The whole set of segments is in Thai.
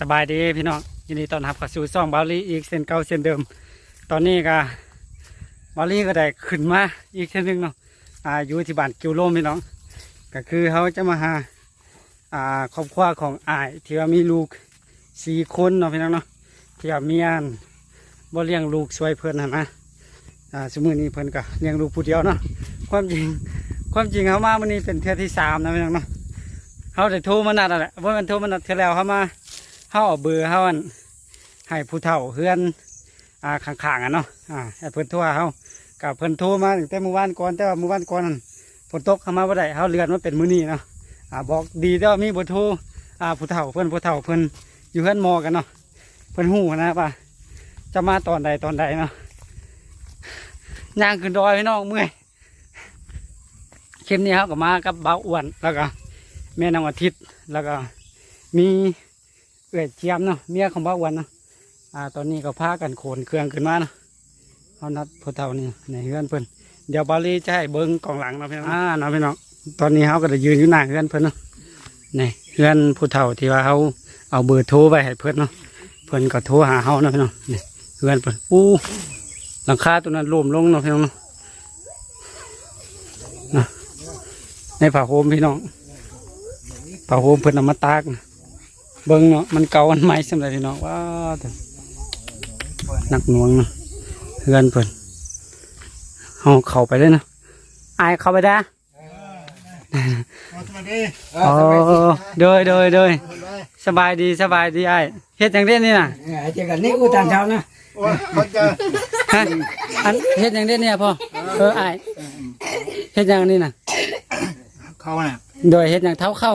สบายดีพี่น้องยินดีต้อนรับเข้าสู่ซ่องบาลีอีกเส้นเก่าเส้นเดิม ตอนนี้ก็บาลีก็ได้ขึ้นมาอีกเส้นหนึ่งเนาะอ่าอยู่ที่บ้านกิวโลมพี่น้อง ก็คือเขาจะมาหาอ่าครอบครัวของอายที่ว่ามีลูกสี่คนเนาะพี่น้องเนาะที่ว่ามียนบ่เลี้ยงลูกช่วยเพื่อนหั่นะอ่าสมือนี้เพิ่อนก็เลี้ยงลูกผู้เดียวเนาะความจริงความจริงเขามาวันนี้เป็นเทือที่สามนะพี่น้องเนาะเขาได้โทรมานัดแหละว่ามันโทรมานัดเทือแล้วเขามา เขาเอาเบอร์เขาอันให้ผู้เฒ่าเพื่อนอ่าข้างๆอะเนาะอ่าให้เพิ่นโทรหาเขากับเพิ่นโทรมาตั้งแต่เมื่อวานก่อนแต่ว่าเมื่อวานก่อนฝนตกเข้ามาบ่ได้เขาเลื่อนมาเป็นมื้อนี้เนาะอ่าบอกดีแต่ว่ามีเบอร์โทรอ่าผู้เฒ่าเพิ่นผู้เฒ่าเพิ่นอยู่เพื่อนมอกันเนาะเพิ่นหูนะว่าจะมาตอนใดตอนใดเนาะย่างขึ้นดอยพี่น้องเมื่อยคลิปนี้เขาก็มากับเบาอ้วนแล้วก็แม่นางอาทิตย์แล้วก็มี เอื้อยเจียมเนาะเมียของบ้าวันเนาะอ่าตอนนี้ก็พากันโขนเครื่องขึ้นมาเนาะเขานัดพอเท่านี่ในเฮือนเพิ่นเดี๋ยวบาลีจะให้เบิ้งกองหลังเนาะพี่น้องอ่าเนาะพี่น้องตอนนี้เขาก็จะยืนอยู่หน้าเฮือนเพิ่นเนาะนี่เฮือนผู้เฒ่าที่ว่าเขาเอาเบอร์โทรไปให้เพิ่นเนาะเพิ่นก็โทรหาเขาเนาะพี่น้องนี่เฮือนเพิ่นอู้หลังคาตัวนั้นล่มลงเนาะพี่น้องเนาะในผ้าห่มพี่น้องผ้าห่มเพิ่นเอามาตากนะ เบิ้งเนาะมันเก่าอันใหม่สำหรับพี่น้องว้าวแต่นักหน่วงเนาะเพื่อนเพิ่นเอาเข้าไปเลยเนาะอายเข้าไปได้มาสวัสดีอ๋อโดยโดยโดยสบายดีสบายดีไอ้ายเฮ็ดอย่างเด่นนี่น่ะเจอกันนี่กูตามเช้านะโอ้ยเขาเจอฮะอันเฮ็ดอย่างเด่นเนี่ยพ่อเออไอ้ายเฮ็ดอย่างนี้น่ะเขาเนี่ยโดยเฮ็ดอย่างเท้าเข้า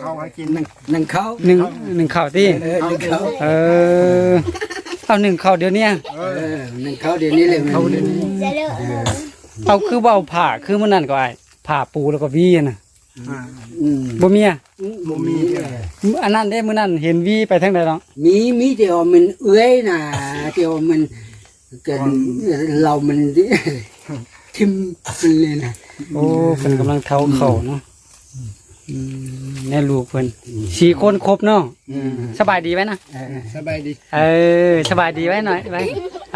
เขาเขาให้กินหนึ่งหนึ่งเขาหนึ่งหนึ่งเข่าที่เออหนึ่งเขาเออเอาหนึ่งเข่าเดี๋ยวเนี้ยเอเอออหนึ่งเขาเดี๋ยวนี้เลยมันเอาคือว่าเอาผ่าคือมันนั่นก็ไอ้ายผ่าปูแล้วก็วีน่ะอ่าอืมบ่มีอะบ่มีอันนั้นได้มื้อนั้นเห็นวีไปทางใดเนาะมีมีเดียวมันเอื้อยนะเดียวมันเกิดเรามันทิมเลยนะโอ้เพิ่นกำลังเท้าเข่าเนาะอืม แน่ลูกเพิ่นสี่คนครบเนาะอืมสบายดีไหมนะเออสบายดี เออ สบายดีไหมหน่อยไหม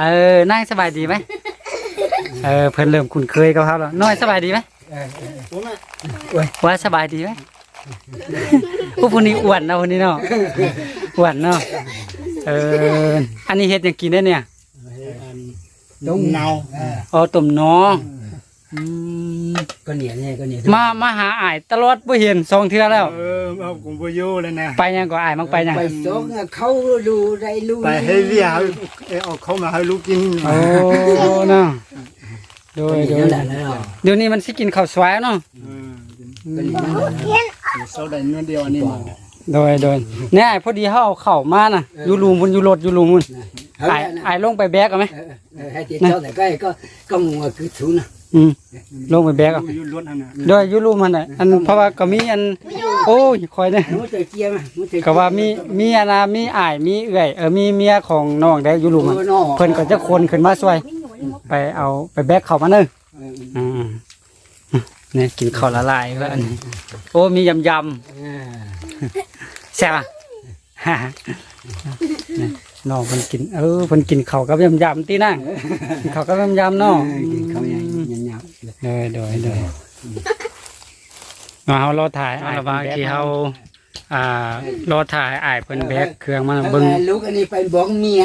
เออนั่งสบายดีไหมเออเพิ่นเริ่มคุ้นเคยกับเขาแล้วน้อยสบายดีไหมเออเออผมอะว่าสบายดีไหมผู้คนนี้อ้วนเนาะคนนี้เนาะอ้วนเนาะเอออันนี้เฮ็ดหยังกินได้เนี่ยต้มเนาเอออ๋อต้มน้องอืม ก็เหนียวเนี่ยก็เหนียวมามาหาอ้ายตลอดบ่เห็นสองเทื่อแล้ว เออเอาผมไปอยู่เลยนะ ไปยังก็อ้ายมังไปยังไปสองเขาดูได้รู้ไปให้เลี้ยงเอาเอาเขามาให้ลูกกินโอ้เนาะโดก็ยเหนีโดยวยแหละแล้วเดี๋ยวนี้มันสิกินข้าวสวยเนาะเออก็เหนียวแหละโซดาเนื้อเดียวอันนี้มาโดยโดยเนี่ยพอดีเขาเอาเข้าวมาน่ะอยู่รูมพุ่นอยู่รถอยู่รูมพุ่นเอาอ้ายละนะอ้ายลงไปแบกเอาไหมเออเออให้ที่เจ้าแต่ก็ก็ก็มัวคือถูนะ อืมลงไปแบกเอาอยู่รถอันน่ะโดยอยู่รูมมันน่ะอันเพราะว่าก็มีอัน โอ้ยคอยเนี่ยหนูจะเกียร์มาหนูจะก็ว่ามีมีอันนะมีอ้ายมีเอื้อยเออมีเมียของน้องได้อยู่รูมมันเพิ่นก็จะคนขึ้นมาช่วย ไปเอาไปแบกเข้าวมาเด้ออ่าเนี่ยกินข้าวละลายแล้วอันนี้โอ้มียำยำแซ่บอะฮ่านี่น้องเพิ่นกินเออเพิ่นกินข้าวกับยำยำตีนั่งกินข้าวกับยำยำเนาะเขาอย่างเงี้ย เดยเดยเดยมาเฮารอถ่ายอาละวาที่เฮาอ่ารอถ่ายอ้ายเพิ่นแบกเครื่องมาเบิ่งลูกอันนี้ไปบอกเมีย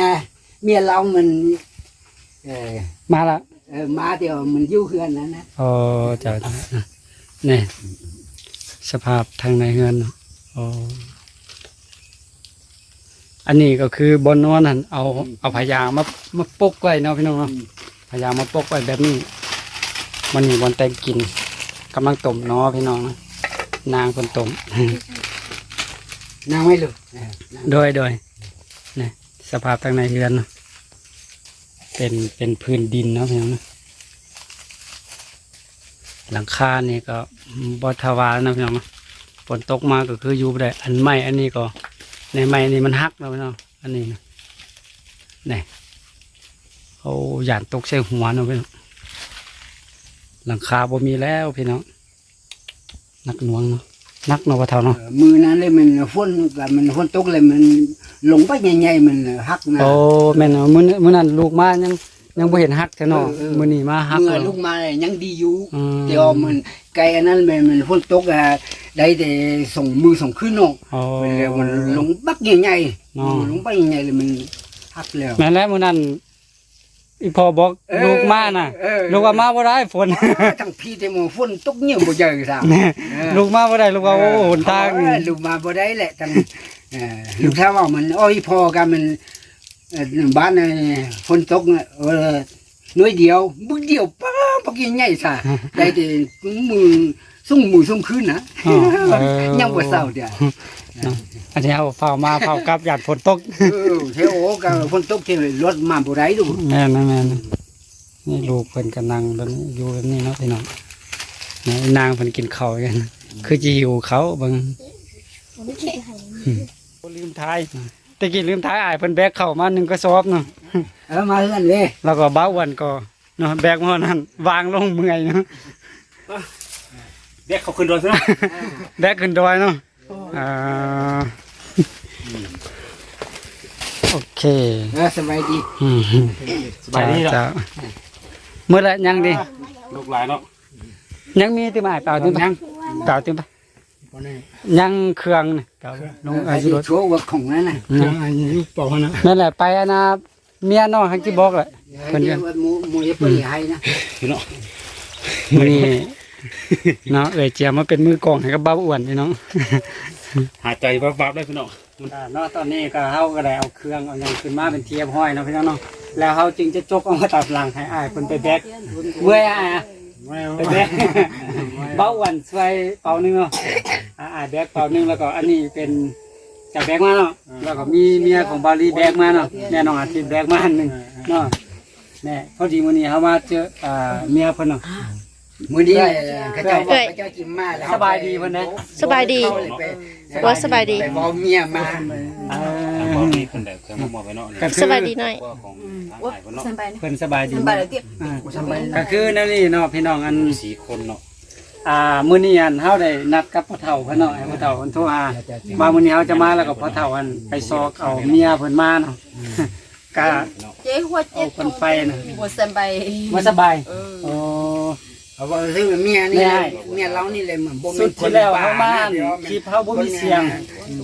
เมียเรามันเออมาละเออมาเดียวมันอยู่เฮือนนั้นนะโอ้เจ้านี่สภาพทางในเฮือนเนาะโอ้อันนี้ก็คือบนนอนนั่นเอาเอาพยางมามาปกไว้เนาะพี่น้องเนาะพยางมาปกไว้แบบนี้ มันมีบนแต่งกินกำลังต้มเนาะพี่น้องเนาะนางคนต้มนางไม่รู้โดยโดยนี่สภาพทางในเรือนเนาะเป็นเป็นพื้นดินเนาะพี่น้องเนาะหลังคานี่ก็บอทวานะพี่น้องเนาะฝนตกมาก็คืออยู่บ่ได้ อันใหม่อันนี้ก็ ในใหม่นี่มันหักแล้วพี่น้องอันนี้นะนี่เอาหยานตกใส่หัวเนาะพี่น้อง หลังคาบ่มีแล้วพี่น้องหนักหน่วงเนาะนักเนาะบ่เท่าเนาะมือนั้นเลยมันฝนกับมันฝนตกเลยมันลงไปใหญ่ๆมันหักนะโอ้แม่นเนาะมื้อนี้มื้อนั้นลูกมายังยังบ่เห็นฮักแท้เนาะเออเออมื้อนี้มาฮักเมื่อแล้วลูกมาเลยยังดีอยู่อืมแต่ว่ามันไกลอันนั้นมันมันฝนตกอะได้แต่ส่งมือส่งขึ้นเนาะโอ้มันเลยมันลงบักใหญ่เนาะๆลงไปใหญ่ๆเลยมันหักแล้วแม่นแล้วมื้อนั้น อีพ่อบอกเออลูกมาน่ะเออลูกว่ามาบ่ได้ฝนทั้งพี่แต่หมอฝนตกเยี่ยมบ่เจอซะแม่ลูกมาบ่ได้ลูกว่าโอ้หนทางเออลูกมาบ่ได้แหละทั้งเออลูกถ้าว่ามันอ้อยพอกันมันเอ่อบ้านในฝนตกน่ะเออหน้อยเดียวบึกเดียวป้าปักใหญ่ซะได้แต่มือส่งมือส่งคืนนะอ๋อเออยังบ่เศร้าเดียว อันนี้เอาเฝ้ามาเฝ้ากลับหยาดฝนตกเออเทโอกับฝนตกที่รถมาบ่ได้ดูแม่นนะแม่นนะนี่ลูกเพิ่นก็นั่งแบบนี้อยู่แบบนี้เนาะพี่น้องนี่นางเพิ่นกินข้าวกัน คือจะหิวเขาเบิ่งลืมท้ายตะกี้ลืมท้ายอายเพิ่นแบกเข้ามาหนึ่งกระสอบเนาะเออมาเฮือนเลยแล้วก็บ้าอ้วันก็เนาะแบกมานั่นวางลงเมื่อยเนาะเด็กเขาขึ้นรถซะแบกขึ้นดอยเนาะอ่า โอเคเออสบายดีอืมสบายดีเหรอจ้ะเมื่อไรยังดีลูกหลานเนาะยังมีติมาเปล่าติมาเปล่าติมายังเครื่องนี่เปล่าลงไอ้อายุที่รถโชว์ว่าของนั่นน่ะยังอายุเปล่านะนั่นแหละไปอันน่ะเมียน้องฮังที่บอกแหละเพิ่นเดี๋ยัยงวหมูหมูจะเปิดให้นะเนาะมื้อนี้เนาะเอ้ยเจียมาเป็นมือกลองให้กับบ้าอ้วนพี่น้องหายใจวับๆได้พี่น้อง เนาะตอนนี้ก็เฮาก็ได้เอาเครื่องเอาหยังขึ้นมาเป็นเทียบห้อยเนาะพี่น้องเนาะแล้วเฮาจึงจะจกเอามาตัดหลังให้อ้ายเพิ่นไปแบกเมื่อยอ้ายอะไม่ไปแบกเบาหวันช่วยเป่าหนึงเนาะอ่าอ่าแบกเป่าหนึงแล้วก็อันนี้เป็นจากแบกมาเนาะแล้วก็มีเมียของบาลีแบกมาเนาะแม่น้องอาทิตย์แบกมาอันหนึงเนาะแม่พอดีมื้อนี้เฮามาเจออ่าเมียเพิ่นเนาะ มื้อนี้เขาเจ้าบอกเขาเจ้าจิ้มมาแล้วสบายดีเพิ่นนะสบายดีเข้เลยไปว่าสบายดีไปบอกเมียมาเอบอกอนี่คนเด็กเคยมาบอกไว้เนาะก็คือสบายดีหน่อยว่าของทางหายคนเนาะเพิ่นสบายดีไปเลยเก็บอ่าก็คือแนวนี้เนาะพี่น้องอันสีคนเนาะอ่ามื้อนี้อันเฮาได้นัดกับพ่อเฒ่าเพิ่นเนาะให้พ่อเฒ่าเพิ่นโทรหามามื้อนี้เฮาจะมาแล้วก็พ่อเฒ่าอันไปซอกเอาเมียเพิ่นมาเนาะก็เจ๊หัวเอาเจ๊คนไปนะหัวเซมไปมาสบายเออ โอ้เขาบอกซื้อเมียนี่ไม่ได้เมียเรานี่เลยเหมือนบ่สุมีดคที่นแล้วป่าเฮามานี่ดี๋ยวคลิปเฮาบ่มีเสียง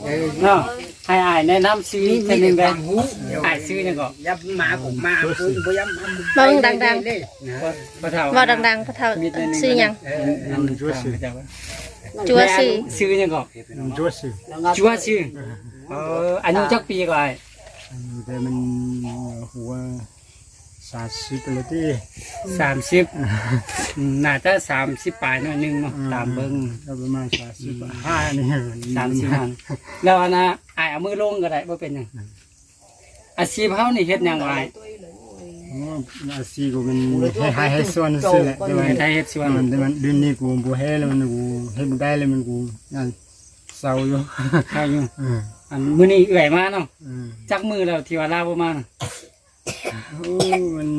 เออเนาะให้อายแนะนำชื่อนี่เพิ่นหนึงได้หูเดี๋ยวอายชื่อหยังก็ยับมาผมมาคุณบ่ยับมาเว้าดังๆ เลยนะพ่อเฒ่าเว่าดังๆพระเท่าซื้อหยัง เออนั่นจัวชื่อจัวซื้อชื่อหยังก็จัวสิจัวชื่อเอออายุจักปีก็อายแต่มันหัว สาสิบเลยที่30อืมน่าจะ30ปลายหน่อยหนึงเนาะตามเบิ่งก็ประมาณสามสิบห้านี่สามสิบพันแล้วอันนะอายเอามือลงก็ได้บ่เป็นหยังอาชีพเฮานี่เฮ็ดหยังอายอาซีกูเป็นให้ให้ให้ส่วนสิแหละแต่ว่าเฮ็ดไทยเฮ็ดสวนมันแต่มันเดือนนี้กูบ่ให้แล้วมันกูให้มันได้แล้วมันกูนั่นเศร้าอยู่ข้าวอยู่เอออันมื้อนี้เอื้อยมาเนาะเออจักมือแล้วที่ว่าลาบ่มาน่ะ โอ้มัน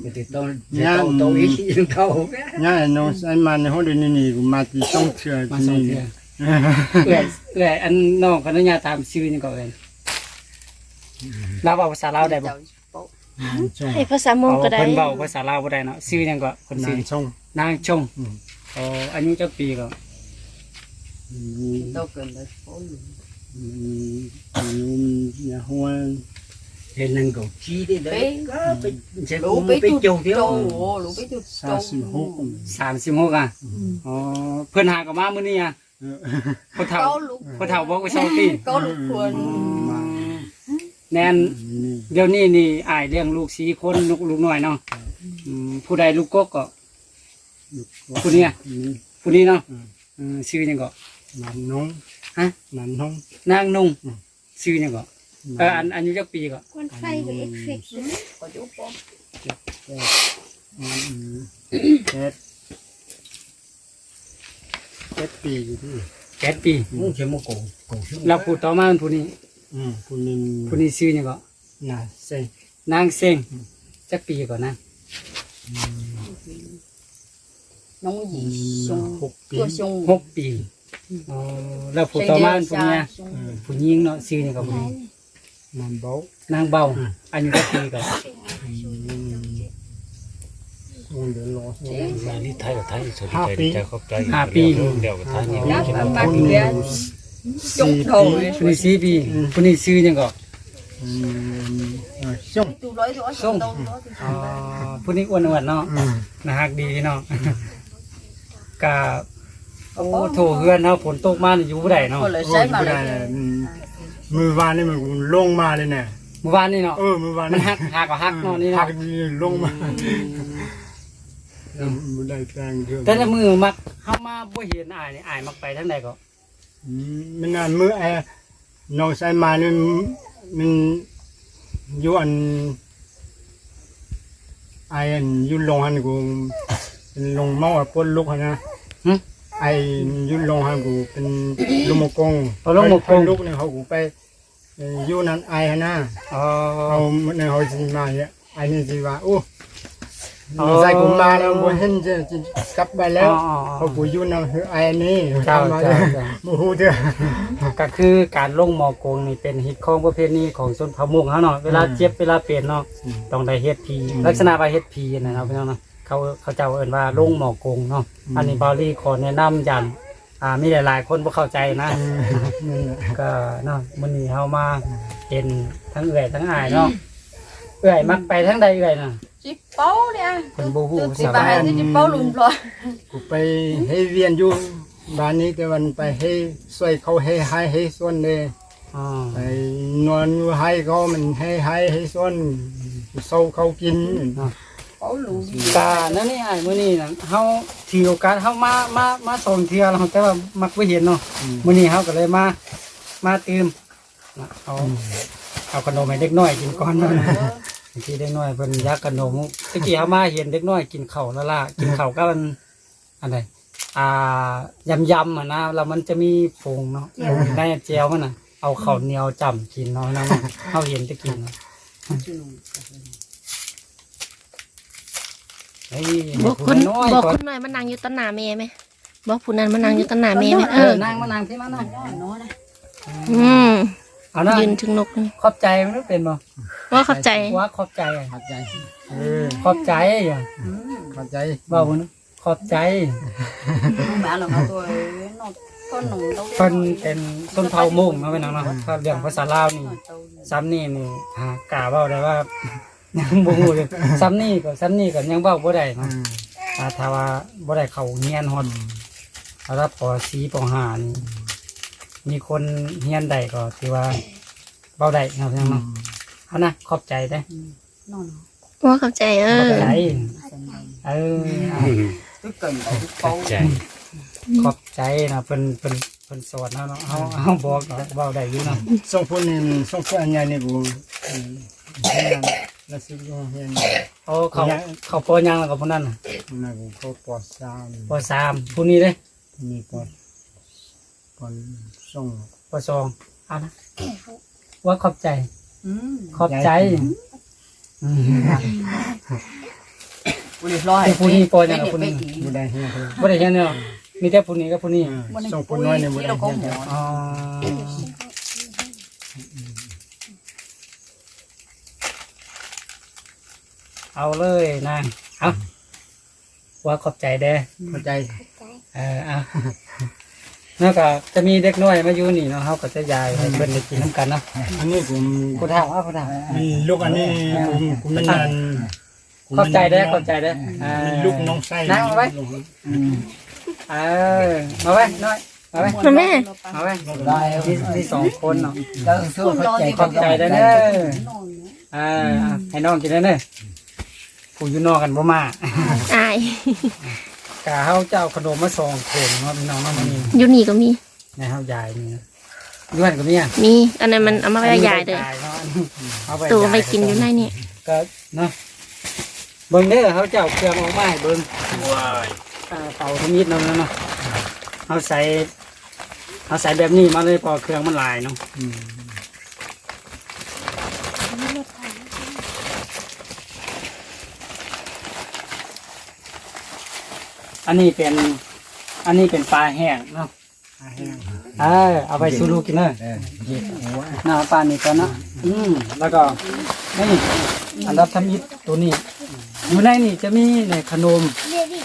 ไปติดต้นจะเต้าโตอีกยังเท่าง่ายเนาะไอ้มันในห้องเดือนนี้กูมาที่ต้องเชื่อมาที่สองนี่เทื่อเอื้อยเอื้อยอันน้องขออนุญาตถามชื่อหยังก็เอิ้นลาวเว้าภาษาลาวได้บ่ช่องให้ภาษามงเอาก็ได้ เพิ่นเว้าภาษาลาวบ่ได้เนาะชื่อหยังก็คนนาชื่องช่อง นางชงอืม อ๋ออายุจักปีก็ โตเกินเลยโอ้ย มันอย่าหัว เห็นนั่นก็ชี้ได้เลยก็ไปจะลูกูกไปไปจุดเจียวเดียวโตลูกไปจุดสาสิบหก36อะอ๋อเพิ่นหาก็มามื้อนี้อะพ่อเฒ่าก็ลูกพ่อเฒ่าบอกว่า2ปีก็ลูกควรแน่นนี่เดี๋ยวนี้นี่อายเลี้ยงลูกสี่คนลูกลูกน้อยเนาะอืมผู้ใดลูกกกก็ผู้เนี้ยนี่ผู้นี้เนาะอืมชื่อหยังก็นันน้องฮะนันน้องนางนุ่งชื่อหยังก็ เอออันอายุจักปีก็คนไฟก็เอฟเฟกต์ก็จุดปอมเจ็ดเจ็ดปีอยู่ที่แปดปีมึงจะมาโกงโกงแล้วผู้ต่อมาเป็นผู้นี้อืมคุณนินผู้นี้ชื่อหยังก็น่ะเซ็งนางเซงจักปีก่อนนะน้องหญิงชงหกปีตัวชงหกปีอ๋อแล้วผู้ต่อมาเป็นผู้เมียผู้หญิงเนาะชื่อนี่ก็ผู้ หญิงมันเบานางเบาอายุเท่าปีก็คงเดินรอสิมานี่ไทยกับไทยสนใจใจขอบใจเดียวกับไทยนี่ Đáp กิน ăn น้ำ bạc คน kìa สี่ Chục ปี thầu ผู้นี้สี่ปีผู้นี้ชื่อหยังก็อืมเออส่ง Tôi nói thôi Xong. Đâu đó thì อ๋อผู้นี้อ้วนๆเนาะอืมนะฮักดีเนาะกะโอ้โถเฮือนเนาะฝนตกมานี่อยู่บ่ได้เนาะ Còn lại โอ้ย sẽ ไม่ mà ได้ lại เลยอื มมือวานนี่มันลงมาเลยเนี่ยเมื่อวานนี่เนาะเออมือวานมันหักหักก็หักเนาะนี่หัเนาะกนี่ลงมาไม่ได้แปลงเถอะแต่ละมือมักเฮามาบ่เห็นอายนี่อายมักไปทางใดก็อืมมันนานมือไอ้น้องสายมานี่มันอยู่อันไอ้อันอยู่ลงหันกูเป็นลงเมาอะปนลุกหันนะหึ ไอ้อยู่ลงหันกูเป็นลุมกงเอาลงหมกกงไปลุกเนี่ยเขากูไปเอ่ออยู่นั้นไอ้หันนะอ๋อ เขาในเขาสิมาเนี่ยไอ้นี่สิว่าโอ้อ๋อใส่กูมาแล้วบ่เห็นจะจะกลับไปแล้วอ๋ออ๋ออ๋อเขากูอยู่นั่นคือไอ้นี่เจ้ามาเจ้าเจ้า บ่ฮู้เด้อ ก็คือการลงหมอกงนี่เป็นฮิตของประเพณีของชนเผ่ามุงเขาเนาะเวลาเจ็บเวลาเปลี่ยนเนาะอืมต้องได้เฮ็ดพีลักษณะว่าเฮ็ดพีนะเนาะพี่น้องเนาะ เขาเขาเจ้าเอิ้นว่าลงหมอกงเนาะอันนี้บอลลี่ขอแนะนำยันอ่ามีหลายๆคนบ่เข้าใจนะนั่นแหละก็เนาะมื้อนี้เฮามาเห็นทั้งเอื้อยทั้งอายเนาะเอื้อยมักไปทั้งใดเอื้อยน่ะ Chị báu nè เพิ่นบ่ฮู้ Từ ภา thì ษา bà บ้าน hai thì chị báu lùm rồi กูไปให้เวียนอยู่บ้านนี้แต่วันไปให้ช่วยเขาให้ให้ให้ส่วนเลยอ๋อไปนอนอยู่ให้เขามันให้ให้ให้ส่วนเศร้าเขากิน Báu lùm กานั่นนี่อ้ายมื้อนี้น่ะเฮาถือโอกาสเฮามามามาส่งเที่ยวแล้วแต่ว่ามักบ่เห็นเนาะอืมมื้อนี้เฮาก็เลยมา มาตื่มนะเอาเอาขนมให้เด็กน้อยกินก่อนเนาะบางทีเด็กน้อยเพิ่นอยากขนมตะกี้เฮามาเห็นเด็กน้อยกินข้าวและล่ะกินข้าวก็มันอันใดอ่ายำยำๆอะนะแล้วมันจะมีผงเนาะในเจียวมันน่ะเอาข้าวเหนียวจ่ำกินเนาะนะเฮาเห็นแตะกินเนาะ เฮ้ยบอกคนน้อยบอกก่อคนนหน่อยมานั่งอยู่ต้นหน้าแม่ไหมบอกผู้นั้นมานั่งอยู่ต้นหน้าแม่ไหมเอเอออนั่งมานั่งที่มานั่ง Nó này อืมเอานะยืนถึงนกนี่ขอบใจมันเป็นบ่ว่าเข้าใจว่าขอบใจอะเข้าใจเออขอบใจอะเข้าใจเบานะขอบใจ Mẹ là mà tôi Nó Con nồng đâu เพิ่นเป็นต้นเผามุ่งเนาะพี่น้องเนาะถ้าเรื่องภาษาลาวนี่ซ้ำนี่นี่หากล้าเว้าได้ว่า ยังบ่ฮู้เลยซ้ำนี่ก็ซ้ำนี่ก็ยังเว้าบ่ได้อืเนาะมอ่าถ้าว่าบ่ได้เข้าเรียนฮอดระดับป .4 ป .5 นี่มีคนเรียนได้ก็ถือว่าเว้าได้เนาะพี่น้องเนาะเอานะขอบใจเด้ Nó ว่าเข้าใจเอขอบอใจเออเอา Tôi cần phải báu ใจขอบใจนะเพิ่นเพิ่นเพิ่นสอนเฮาเนาะเฮาเฮาบอกเนาะเว้าได้อยู่เนาะ ส่งพูดนี่ส่งพูดอันใหญ่นี่กูอืมเฮียน แล้วสิกูเฮียนโอ้เขาเขาปอยังแล้วกับผู้นั้นน่ะนะกูเขาปอสามปอสามผู้นี้เด้มีปอปอส่งปอสองเอานะว่าขอบใจ Ừ ขอบใจอืม Ui được rồi Cái phụ nữ coi này là Cái phụ nữ. này phải บ่ได้เฮียนเลยบ่ได้เห็นเนาะมีแต่ผู้นี้กับผู้นี้เออส่งพูดน้อยนี่บ่ได้เฮียนเลยอ๋อ เอาเลยนางเอาว่าขอบใจเด้เข้าใจเออเอาแล้วก็จะมีเด็กน้อยมาอยู่นี่เนาะเขาก็จะยายให้เพิ่นได้กินน้ำกันเนาะอันนี้กูผู้เฒ่าเอาผู้เฒ่ามีลูกอันนี้กูกูไม่นานขอบใจเด้อขอบใจเด้ออ่ามีลูกน้องไส้นั่งเอาไว้เออมาไว้น้อยมาไว้มาแม่มาไว้ได้มีมีสองคนเนาะ Không lo gì ขอบใจเด้อเด้อเออให้น้องกินเด้อเด้อ ผู้อยู่นอกกันบ่มาอายกะเฮาเจ้าขนมมาสองโขงเนาะพี่น้องเนาะมันนี่อยู่นี่ก็มี ในเฮายายนี่นะย้วนก็มีอะมี อันนั้นมันเอามาไว้ให้ยายเลยเอาไปตัวยายไปกินอยู่ในนี่ก็เนาะเบิ่งเด้อเขาเจ้าเครื่องออกมาให้เบิ่งอ่าเป่าทมิดเนาะเนาะเอาใส่เอาใส่แบบนี้มาเลยพอเครื่องมันหลายเนาะ อันนี้เป็น อันนี้เป็นปลาแห้งเนาะเออเอาไปสู่ลูกกินเลยเออเย็ดหัวหน้าปานนี่ก่อนเนาะอืมแล้วก็นี่อันดับทำอิฐตัวนี้ อยู่ในนี่จะมีในขนม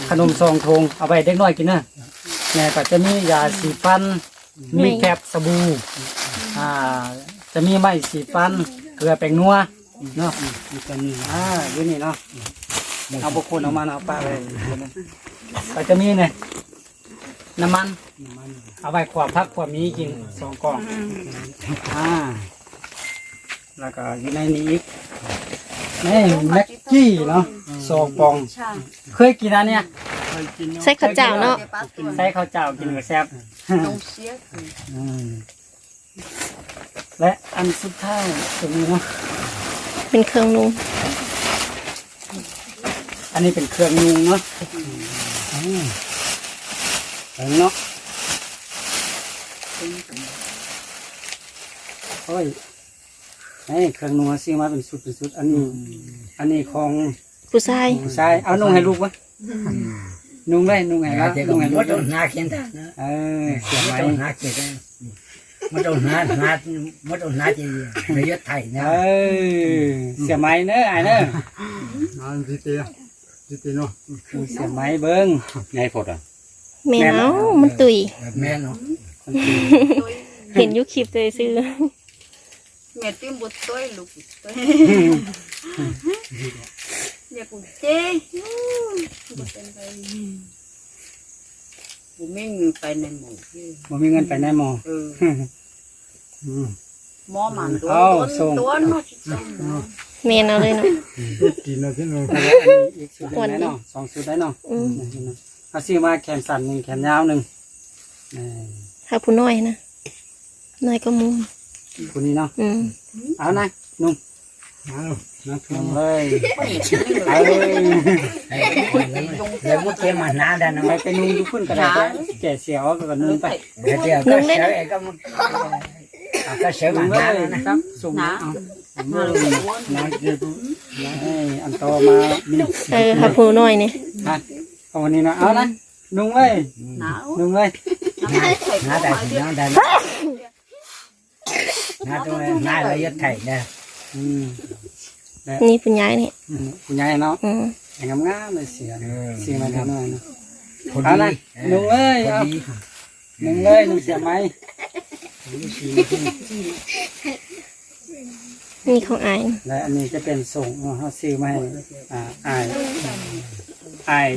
ขนมซองทงเอาไปเด็กน้อยกินนะแม่ก็จะมียาสีฟัน มีแคปสบู่อ่า จะมีไม้สีฟันเกลือแป้งนัวเนาะมีตัวนี้อ่าอยู่นี่เนาะเอาบุคคลเอามาเอาปลาเลย ก็จะมีเนี่ยน้ำมัน เอาไว้ขวบพักขวบนี้กินสองกล่องอ่าแล้วก็อยู่ในนี้อีกนี่แม็กกี้เนาะสองปองช่างเคยกินอันเนี้ยเคยกินเนาะใส่ข้าวเจ้าเนาะเดี๋ยวป้าตัวใส่ข้าวเจ้ากินกับแซ่บน้องเสียคืออืมและอันสุดท้ายตรงนี้เนาะเป็นเครื่องนุ่งอันนี้เป็นเครื่องนุงเนาะ อืมเอาเนาะโอ้ยนี่เครื่องนุงซื้อมาเป็นสุดเป็นสุด อันนี้ อันนี้ของผู้ชายผู้ชายเอานุ่งให้ลูกวะนุ่งได้นุ่งให้ไงละเจ๊ก็นุ่งให้มลูกดหน้าเขียนตานะเออเสียมไหมดหน้าเขียนมดหน้าหน้ามดหน้าจีในยศไทยนะเออเสียไหมเนอะไอ้เนอะอันที่เตี้ย ที่เตี้ยเนาะเสียไหมเบิ้งไงพดอะแม่เนามันตุยแบบแม่เนาะเห็นยุคลิปเลยซื้อแม่ติ้มบุตรตัวลูกตัวเดี๋ยกูเจ๊บุตรเป็นไปกูไม่มีไปในหมู่ที่บ่มีเงินไปไหนหมอเอออืมหมอมันตัวตัวส่งตัวเนาะ ส่งเนาะแม่เอาเลยเนาะ กินแล้วที่เราแล้วก็อันนี้อีกสุดได้เนาะสองสุดได้เนาะอืม เอาซื้อมาแขนสั้นหนึ่งแขนยาวหนึ่งเออถ้าผู้น้อยนะน้อยก็มูนคนนี้เนาะอืมเอานะนุ่มเอานะครันุ่บมเลยไปเอาเลยเลยมุดเขียนมาหน้าได้นะไปไปนุ่งดูพุ่นก็ได้แต่แก่เสียวก็นุ่งไป เดี๋ยวเดี๋ยวก็เสือก็มุด ก็เสือนุ่มางหเลน้ายนะ ครับส่งหนาเอาหนาตัวนะเดี๋ยวให้อันโตมามีเออถ้าผู้น้อยเนี่ยฮะเอาวันนี้เนาะเอานะนุ่งเลยหนาวนุ่งเลยหนาวใส่หน้าผ้าได้เดียวหน้าได้หน้าตัวหน้าเลยยศไทยนะอืมนี่ผู้ใหญ่เนี่ยคุณยายเนาะอืมอย่างงามๆเลยเสียเสียมาทำหน่อยเนาะพอเอาดีนะนุ่งเลยพอเอาดีนุ่งเลยนุ่งเสียไหม นี่ของอาย และอันนี้จะเป็นส่งเนาะเขาซื้อมาให้อ่าอายอาย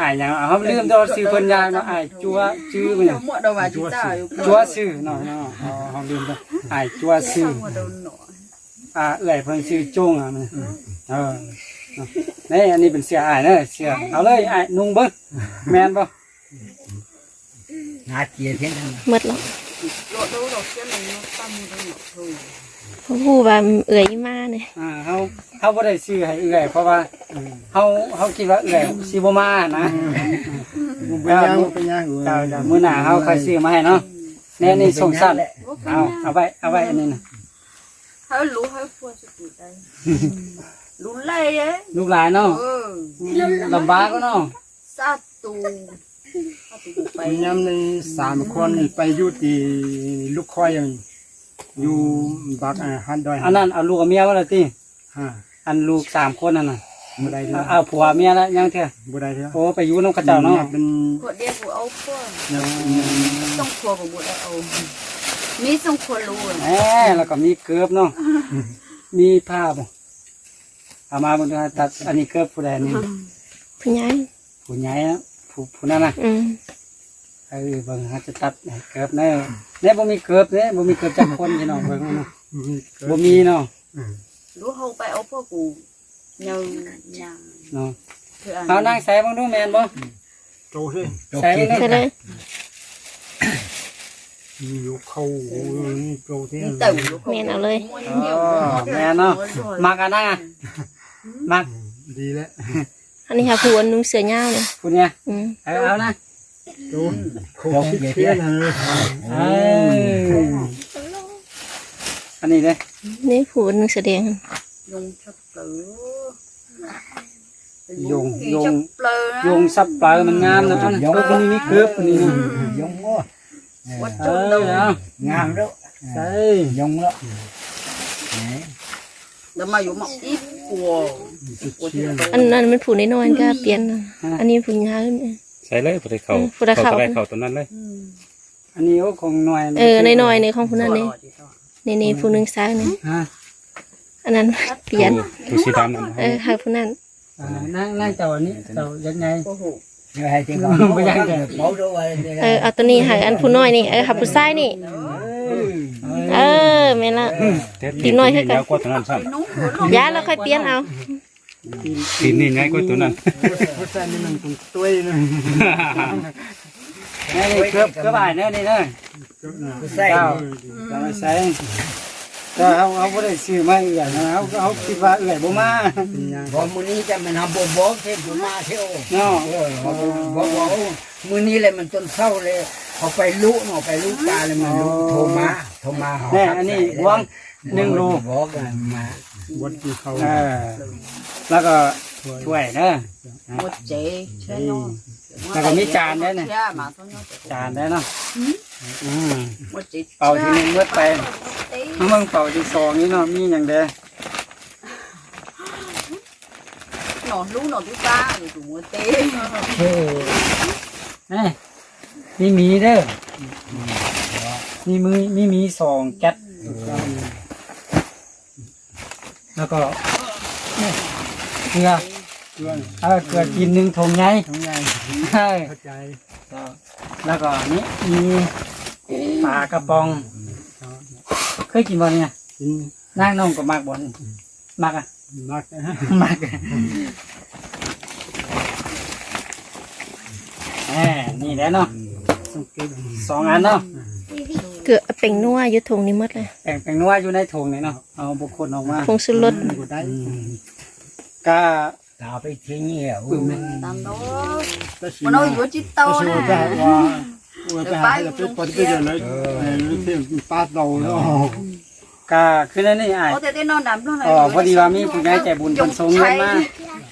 อายอย่างเอาเขาลืมตัวซื้อเพิ่นยางเนาะอายจัวชื่อมันเดี๋ยวหมดเอาไว้ที่ตาอยู่จัวซื้อเนาะเนาะเขาเขาลืมตัวอายจัวซื้อหมดเอาหนออ่าเอื่อยเพิ่นซื้อจงอะมันเออเนาะนี่อันนี้เป็นเสียอายเนอะเสียเอาเลยอายนุ่งเบิ้งแมนบ่หน้าเขียนเขียนหมดแล้ว โลดเอาดอกเสียหนึ่งเนาะตั้มหมดเอาหนอเฮ้ยเขาพูดว่าเอื่อยมาเนี่ยอ่าเขาเขาบ่ได้ซื้อให้เอื่อยเพราะว่าเขาเขาคิดว่าเอื่อยสิบ่มานะเป็นยังเป็นยังเดี๋ยวเดี๋ยวมื้อหน้าเขาค่อยซื้อมาให้เนาะแน่นี่ส่งสั้นเอาเอาไว้เอาไว้อันนี้นะให้รู้ให้ฟัวสุดได้รู้เลยเอ้ลูกหลานเนาะเออลำบากก็เนาะซาตูซาตู ไปไปย้ำในสามคนไปอยู่ที่ลูกคอยอยู่บักฮันดอยอันนั้นเอาลูกกับเมียว่าละติฮะอันลูกสามคนนั่นน่ะบ่ได้เถเอาอะเอาผัวเมียแล้วยังเถอะบ่ได้เถอะโอ้ไปอยู่น้ำกระเจ้าเนาะเป็นขวดเดียวกูเอาพวกต้องครัวกับบุตรเอามีต้องครัวรู้แหมแล้วก็มีเกือบเนาะมีผ้าบ่เอามาบนตัดอันนี้เกือบผู้ใดนี่ผู้ใหญ่ผู้ใหญ่นะ ผู้ผู้นั้นนะอืมเออบิ่งหาจะตัดให้เกือบแน่เนี่ยบ่มีเกือบเนี่ยบ่มีเกือบจักคนพี่น้องเบิ่งเนาะบ่มีเนาะรู้เขาไปเอาพวกกูเงาหนาเนาะคืออันเอานั่งใส่เบิ่งดูแม่นบ่โตสิใส่เบิ่งดู เลยอยู่เข้าโอ้ยนี่โตสิเต่าลูกอ๋อแม่นเนาะ มักอันนั้นอะมักดีแล้ว อันนี้ค่ะผู้อันนุ่งเสื้อยาวเนี่ยผู้เนี่ยอืมเอาเอานะโตเขาคิดเพี้ยนเลยเอออันนี้เด้นี่ผู้อันนุ่งแสดงยงชับเปลือยงยงชับเปลือยงซับปลามันงามนะอันนั้นเออคนนี้มีเกือบคนนี้นะยงง้อวัดเอจุดอ đâu เอางามแล้วใส่ยงแล้ว đâu mà dùng một ít của của chị อันนั้นมันผูน้อยๆก็เปลี่ยนนะอันนี้ผูยาวขึ้น ใส่เลยพอได้เข้าเออพอได้เข้าพอได้เข้าตัวนั้นเลยอันนี้ก็คงหน่อยเออน้อยๆในของผู้นั้นนี่นี่นี่ผู้หนึงซ้ายนี่ฮะอันนั้นเปลี่ยนตัวสีดำนั่นเออหาผู้นั้นอ่านั่งนั่งเจ้าอันนี้เจ้ายังไงเดี๋ยวให้จริงก็ไม่อยากจะบอกดูว่าเออเอาตัวนี้หาอันผู้น้อยนี่เออหาผู้ซ้ายนี่ เออ แม่นละตีน้อยให้กันยาวกว่าตัวนั้นซ้ núng của nó ยาแล้วค่อยเปลี่ยนเอาำตีนนี่ง่ายกว่าตัวนั้นผู้ชายนี่มันเป็นตุ้ยนะนี่นี่เกือบเกือบอ่ายเนอะนี่เนอะใส่เจ้าเราไปใส่ก็เขาเขาไม่ได้ซื้อมาเอื่อยนะเขาเขาคิดว่าเอื่อยบ่มาบอกมื้อนี้จะมันทำบ่บอกเทพบ่มาเที่ยวเนาะเออบอกบอกบอกมื้อนี้เลยมันจนเศร้าเลยเขาไปลุเนาะไปลุตาเลยมันลุโทรมาโทรมาแน่อันนี้บวงหนึ่งรูบอกมาวัดที่เขาเออแล้วก็ถ้วยเนอะ một chế chế nó Là còn mấy tràn đấy này. Dạ, mà thôi nó จานได้เนาะอืม một chế เป่าทีหนึงเมื่อไปเมื่อเป่าที่สองนี่เนาะมีอย่างเดียว nó lú nó thứ ba rồi tụi mua tê นี่มี หมีเด้อมีมือมีหมีสองแก๊สแล้วก็นี่เกลือเพื่อนเออเกลือกินหนึ่งถุงใหญ่ทั้งไงใช่เข้าใจแล้วก็อันนี้มีปลากระป๋อง เคยกินบ่เนี่ยกินนั่งน้องก็มากบ่นมากอะมากนะมากแหมนี่แหละเนาะ สังเกตสองอันเนาะเกลือเป่งนัวอยู่ถุงนี้หมดเลยแป้งแป้งนัวอยู่ในถุงนี่เนาะเอาบุคคลออกมาผงชูรสก็ได้ก็ตาไปทิ้งเหี้ยปึ้มเลย tao nó ก็ชิ mà nó vừa chỉ ก็ to ชิ nè ว่าว่าไปหาจะไปปฏิบัติเลยเออเที่ยงป้าเราเนาะก็คือนั่นนี่อ้าย có thể thế nó nằm nó này อ๋อพอดีว่ามีผู้ใหญ่ใจบุญคนส่งเงินมา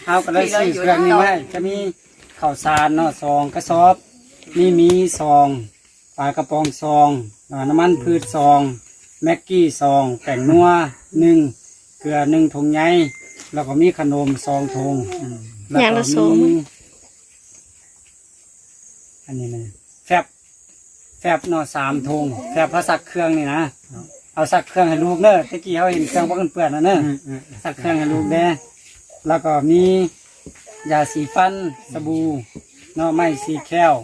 เฮาก็เลยซื้อเครื่องนี้มาให้จะมีข้าวสารเนาะซองกระสอบ มีหมีซองปลากระป๋องซองอ่าน้ำมันพืชซอง แม็กกี้ซองแป้งนัวหนึ่งเกลือหนึ่งถุงใหญ่แล้วก็มีขนมซองถุงแล้วอย่างก็ละสอง มีอันนี้นะแฟบแฟบเนาะสามถุงแฟบพระสักเครื่องนี่นะเอาสักเครื่องให้ลูกเนอะตะกี้เขาเห็นเครื่องพวกเปื่อนๆนะเนอะ สักเครื่องให้ลูกแน่แล้วก็มียาสีฟัน สบู่ เนาะไม้สีแก้ว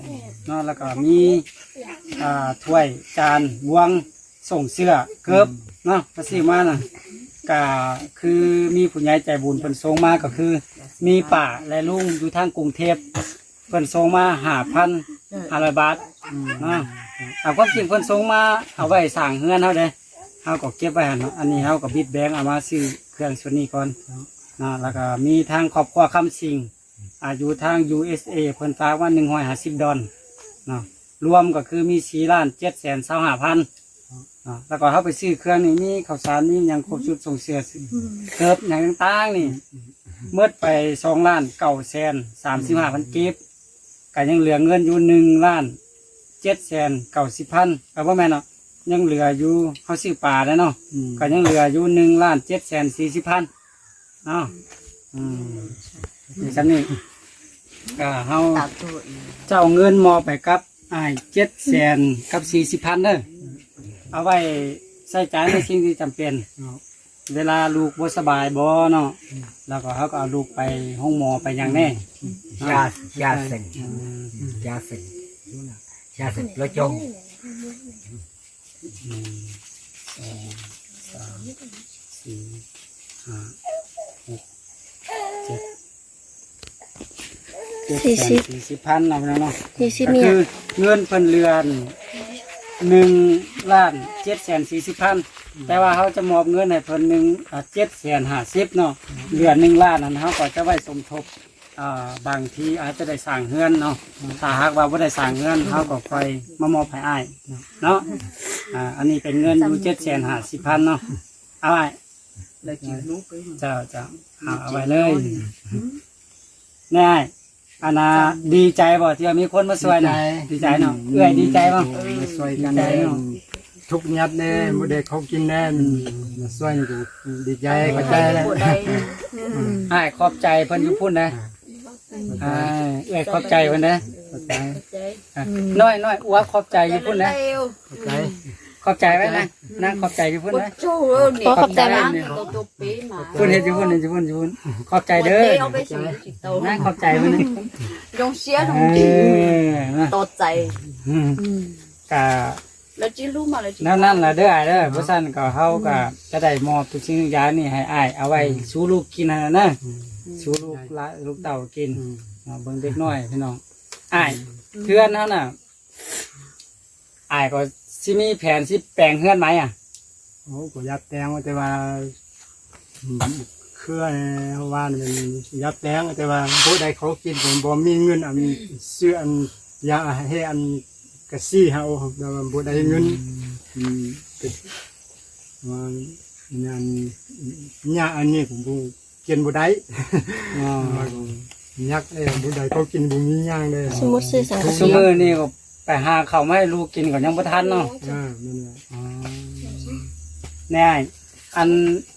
เนาะแล้วก็มีอ่าถ้วยจานบวงส่งเสื้อเกิบเนาะก็ซื้อมาน่ะก็คือมีผู้ใหญ่ใจบุญเพิ่นส่งมาก็คือ มีป่าและลุงอยู่ทางกรุงเทพเพิ่นส่งมาหาพันห้าร้อยบาทเนาะเอาความจริงเพิ่นส่งมาเอาไว้สร้างเฮือนเฮาเด้เฮาก็เก็บไว้หั่นเนาะอันนี้เฮาก็บิดแบงค์เอามาซื้อเครื่องส่วนนี้ก่อนเนาะแล้วก็มีทางครอบครัวคำสิง อายุทาง USA เพิ่นฝากว่า150ดอลเนาะรวมก็คือมี4ล้าน7แสน25พันเนาะแล้วก็เฮาไปซื้อเครื่องนี่มีข้าวสารมีหยังครบชุดส่งเสื้อเกิบหยังต่างๆนี่เมื่อไปสองล้านเก่าแสนสามสิบห้าพันกีบก็ยังเหลือเงินอยู่หนึ่งล้านเจ็ดแสนเก่าสิบพันก็ว่าแม่นเนาะยังเหลืออยู่เขาซื้อป่าแล้วเนาะก็ยังเหลืออยู่หนึ่งล้านเจ็ดแสนสี่สิบพันเนาะอืมนี่ฉันนี่ ก็เฮา tạo tội เจ้าเงินมอไปกับอ้ายเจ็ดแสนกับสี่สิบพันเด้อเอาไว้ใช้จ่ายในสิ่งที่จำเป็น เวลาลูกบ่สบายบ่เนาะแล้วก็เขาก็เอาลูกไปห้องหมอไปอย่างแน่ ยายาเสร็จยาเสร็จยาเสร็จแล้วจงสี่ห้าหกเจ็ดเจ็ด สี่แสสินบสี่สิบพันเอาไปแล้วเนาะยี่สิบก็เนี่ย คือเงินเพิ่นเรือนหนึ่งล้านเจ็ดแสนสี่สิบพันแต่ว่าเขาจะมอบเงินให้เพิ่นหนึ่งเจ็ดแสนห้าสิบเนาะเหลือหนึ่งล้านนั้นเขาก็จะไว้สมทบอ่าบางทีอาจจะได้สั่งเฮือนเนาะถ้าหากว่าไม่ได้สั่งเฮือนเขาก็คอยมามอบให้อ้ายเนาะอ่าอันนี้เป็นเงินอยู่เจ็ดแสนห้าสิบพันเนาะเอาไว้ là chịu nút cái เจ้าเจ้าเอาเอาไว้เลยแน่ อันน่ะดีใจบ่ที่ว่ามีคนมาช่วยน่ะดีใจเนาะเอื้อยดีใจบ่มาช่วยกันดีใจแน่เนาะทุกยัดแน่บ่ได้เขากินแน่มาช่วยอยู่ดีใจเข้าใจได้แล้วบ่ได้อ้ายขอบใจเพิ่นอยู่พุ่นนะอ้ายเอื้อยขอบใจเพิ่นนะเข้าใจอะน้อยน้อยอัวขอบใจอยู่พุ่นนะเข้าใจ ขอบใจไว้นะนะขอบใจอยู่พุ่นบ่นะ โจ้นี่ขอบใจมากตัวตัวปีมาพุ่นเฮ็ดอยู่พุ่นเฮ็ดอยู่พุ่นอยู่พุ่นขอบใจเด้อเอาไปสิสิโตนะขอบใจเพิ่นนะยงเสียน้องเอจีอนะโตใจอืมก็แล้วจีรู้มาแล้วจีนั่นนั่นล่ะเด้ออ้ายเด้อบ่ซั่นก็เฮาก็จะได้มอบทุกสิ่งทุกอย่างนี่ให้อ้ายเอาไว้สู่ลูกกินนั่นน่ะนะสู่ลูกหลานลูกเต่ากินอ่าเบิ่งเด็กน้อยพี่น้องอ้ายเพื่อนเขาน่ะอ้ายก็ สิมีแผนสิแปลงเฮือนไหมอะโอ้ก็ยัดแตงแต่ว่าเครื่องว่ามันยัดแตงแต่ว่าบ่ได้เขากินผมบ่มีเงินอันซื้ออันยาให้อันกระซี่เฮาแต่ว่าบ่ได้เงินอืมเป็นว่าอันยาอันนี้ผมบ่กินบ่ได้อ๋อยักษ์เอ้บุได้เขากินบุมีย่างเลยสมมุติซื้อสังกะซุสีมื้อนี่ก็ ไปหาข้าวมาให้ลูกกินก็ยังบ่ทันเนาะอ่านั่นแหละอ๋อแน่อ้ายอัน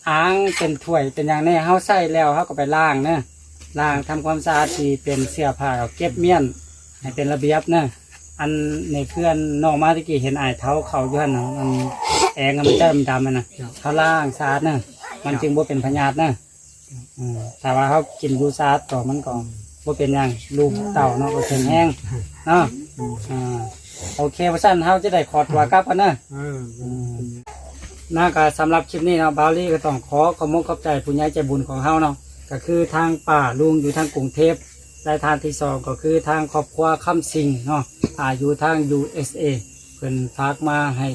อ่างเป็นถ้วยเป็นอย่างนี้เฮาใส่แล้วเฮาก็ไปล้างเนะล้างทำความสะอาดที่เป็นเสื้อผ้าก็เก็บเมียนให้เป็นระเบียบเนะอันในเพื่อนน้องมาตะกี้เห็นอ้ายเท้าเขาอยู่หั่นน่ะมันแองอะมันจะดำๆมันน่ะเขาล่างสะอาดเนอะมันจึงบ่เป็นพยาธิเนอะอืมถ้าว่าเขากินยูสะอาดต่อมันก็ บ่เป็นอย่างลูกเต่าเนาะก็แข็งแห้งเนาะอ่าโอเคว่าสั้นเขาจะได้ขอตัวกลับกันเนอะเออน่าก็สำหรับคลิปนี้เนาะบาวลี่ก็ต้องขอขอบคุณขอบใจผู้ใหญ่ใจบุญของเฮาเนาะก็คือทางป่าลุงอยู่ทางกรุงเทพและทางที่สองก็คือทางครอบครัวคำสิงเนาะอ่าอยู่ทาง USA เพิ่นฝากมาให้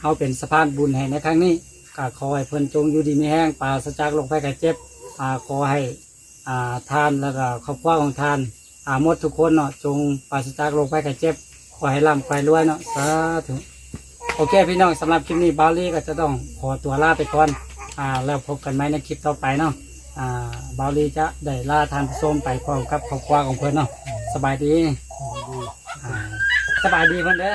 เฮาเป็นสะพานบุญให้ในครั้งนี้ก็ขอให้เพิ่นจงอยู่ดีมีแห้งปราศจากโรคภัยไข้เจ็บอ่าขอให้ อ่าทานแล้วก็ครอบครัวของทานอาหมดทุกคนเนาะจงปราศจากโรคภัยไข้เจ็บขอให้ร่ำขอให้รวยเนาะสาธุโอเคพี่น้องสำหรับคลิปนี้บาลี่ก็จะต้องขอตัวลาไปก่อนอ่าแล้วพบกันไหมในคลิปต่อไปเนาะอ่าบาลี่จะได้ลาทานผู้ชมไปพร้อมกับครอบครัวของเพิ่อนเนาะสบายดีอ่าสบายดีเพิ่อนเด้อ